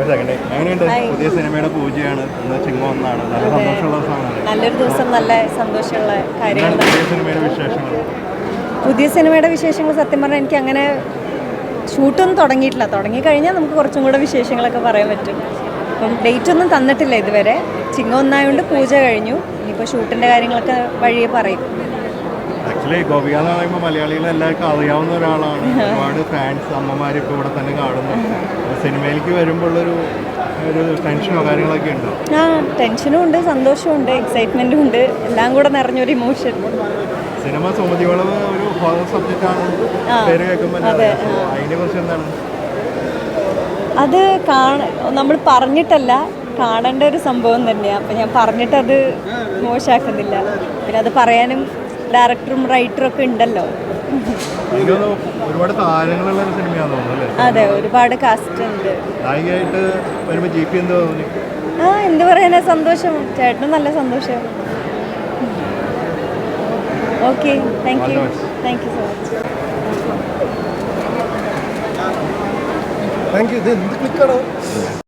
പുതിയ സിനിമയുടെ പൂജയാണ്. ചിങ്ങം ഒന്നാണ്. നല്ല സന്തോഷമുള്ള ദിവസമാണ് നല്ലൊരു ദിവസം നല്ല സന്തോഷമുള്ള കാര്യങ്ങൾ പുതിയ സിനിമയുടെ വിശേഷങ്ങൾ? പുതിയ സിനിമയുടെ വിശേഷങ്ങൾ സത്യം പറഞ്ഞാൽ എനിക്ക് അങ്ങനെ ഷൂട്ടൊന്നും തുടങ്ങിയിട്ടില്ല. തുടങ്ങിക്കഴിഞ്ഞാൽ നമുക്ക് കുറച്ചും കൂടെ വിശേഷങ്ങളൊക്കെ പറയാൻ പറ്റും. അപ്പം ഡേറ്റ് ഒന്നും തന്നിട്ടില്ല ഇതുവരെ. ചിങ്ങം ഒന്നായതുകൊണ്ട് പൂജ കഴിഞ്ഞു. ഇനിയിപ്പോൾ ഷൂട്ടിന്റെ കാര്യങ്ങളൊക്കെ വഴിയെ പറയും. ആക്ച്വലി ഗോപിക എന്ന് പറയുമ്പോൾ മലയാളികളെല്ലാവർക്കും അറിയാവുന്ന ഒരാളാണ്. ഒരുപാട് ഫാൻസ് അമ്മമാരിപ്പോൾ ഇവിടെ തന്നെ കാണുന്നു. സിനിമയിലേക്ക് വരുമ്പോൾ ഒരു ടെൻഷനോ കാര്യങ്ങളൊക്കെ ഉണ്ടോ? ആ ടെൻഷനും ഉണ്ട് സന്തോഷവും ഉണ്ട് എക്സൈറ്റ്മെന്റും ഉണ്ട്. എല്ലാം കൂടെ നിറഞ്ഞൊരു ഇമോഷൻ സിനിമ സുമതി വളവ് ഒരു ഹോറർ പേര് കേൾക്കുമ്പോൾ അതെ, അപ്പോൾ അതിനെ കുറിച്ച് എന്താണ്? അത് കാണ നമ്മൾ പറഞ്ഞിട്ടല്ല കാണേണ്ട ഒരു സംഭവം തന്നെയാ. അപ്പം ഞാൻ പറഞ്ഞിട്ടത് മോശമാക്കുന്നില്ല പിന്നെ അത് പറയാനും ഡയറക്ടറും റൈറ്ററും ഒക്കെ ഉണ്ടല്ലോ. ഒരുപാട് താരങ്ങളുള്ള ഒരു സിനിമയാണെന്ന് തോന്നുന്നു അല്ലേ? അതെ ഒരുപാട് കാസ്റ്റ് ഉണ്ട്. നായികയായിട്ട് വരുമ്പോൾ ജി പി എന്ത് തോന്നി ആ എന്ത് പറയാനാ സന്തോഷം. ചേട്ടനും നല്ല സന്തോഷം. Okay thank you thank you so much thank you ഇത് ക്ലിക്കാണോ